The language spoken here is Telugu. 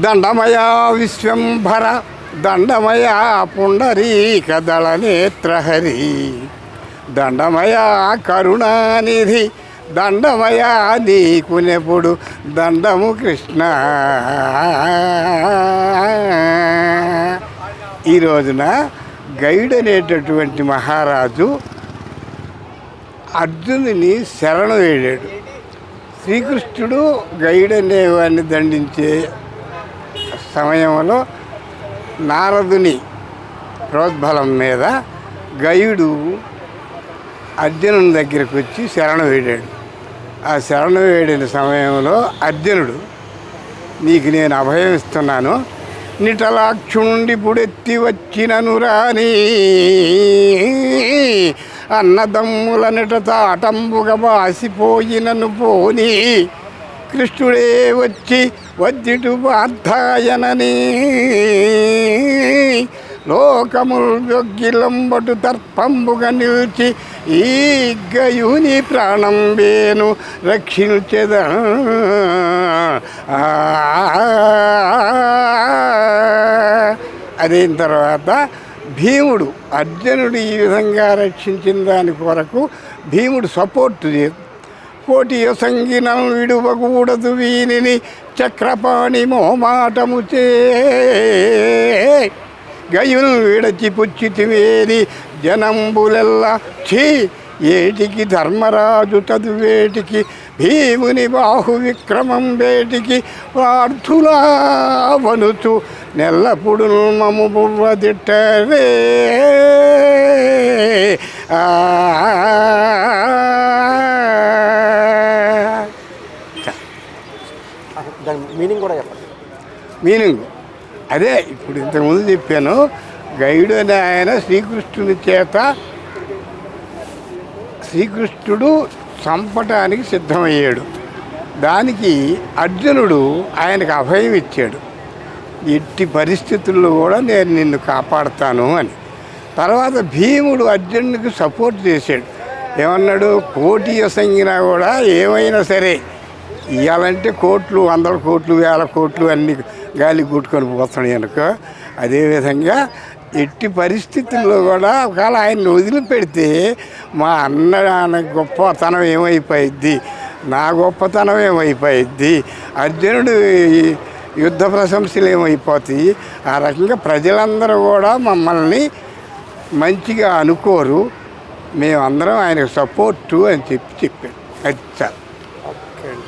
దండమయ విశ్వంభర దండమయ పుండరీక దళనేత్రహరి దండమయ కరుణానిధి దండమయ నీకునెప్పుడు దండము కృష్ణ. ఈ రోజున గైడ్ అనేటటువంటి మహారాజు అర్జునుని శరణు వేడాడు. శ్రీకృష్ణుడు గైడ్ అనేవాడిని దండించే సమయంలో నారదుని ప్రోద్బలం మీద గయుడు అర్జునుని దగ్గరికి వచ్చి శరణు వేడాడు ఆ శరణు వేడిన సమయంలో అర్జునుడు నీకు నేను అభయం ఇస్తున్నాను. నిటలాక్షుండి పుడెత్తి వచ్చినను రాని. అన్నదమ్ముల నిట తాటంబుగా బాసిపోయినను పోనీ. కృష్ణుడే వచ్చి వద్దిటు పార్థాయనని లోకముల్ యొగ్గిలంబటు తర్పంబుగా నిలిచి ఈ గయుని ప్రాణం వేను రక్షించెద. అదైన తర్వాత భీముడు అర్జునుడు ఈ విధంగా రక్షించిన దాని కొరకు భీముడు సపోర్ట్ కోటియ పోటీ సంగినం విడువకూడదు వీనిని చక్రపాణి మోమాటము చే. గయులు విడచి పుచ్చితివేది జనంబులెల్ల ఛీ ఏటికి ధర్మరాజు చదువేటికి భీముని బాహు విక్రమం వేటికి వార్థులా వనుచు నెల్లప్పుడు మము బువ్వదిట్టరే ఆ దాని మీనింగ్ కూడా చెప్పండి మీనింగ్. అదే ఇప్పుడు ఇంతకుముందు చెప్పాను గైడు అనే ఆయన శ్రీకృష్ణుని చేత శ్రీకృష్ణుడు చంపటానికి సిద్ధమయ్యాడు. దానికి అర్జునుడు ఆయనకు అభయం ఇచ్చాడు. ఎట్టి పరిస్థితుల్లో కూడా నేను నిన్ను కాపాడుతాను అని. తర్వాత భీముడు అర్జునుడికి సపోర్ట్ చేశాడు. ఏమన్నాడు? కోటి సంగినా కూడా ఏమైనా సరే ఇవ్వాలంటే కోట్లు వందల కోట్లు వేల కోట్లు అన్ని గాలి కొట్టుకొని పోతున్నాయి అనుకో అదేవిధంగా ఎట్టి పరిస్థితుల్లో కూడా ఒకవేళ ఆయన్ని వదిలిపెడితే మా అన్న నాన్న గొప్పతనం ఏమైపోయిద్ది? నా గొప్పతనం ఏమైపోయిద్ది? అర్జునుడు యుద్ధ ప్రశంసలు ఏమైపోతాయి? ఆ రకంగా ప్రజలందరూ కూడా మమ్మల్ని మంచిగా అనుకోరు. మేమందరం ఆయనకు సపోర్టు అని చెప్పి చెప్పాడు అది సార్ friend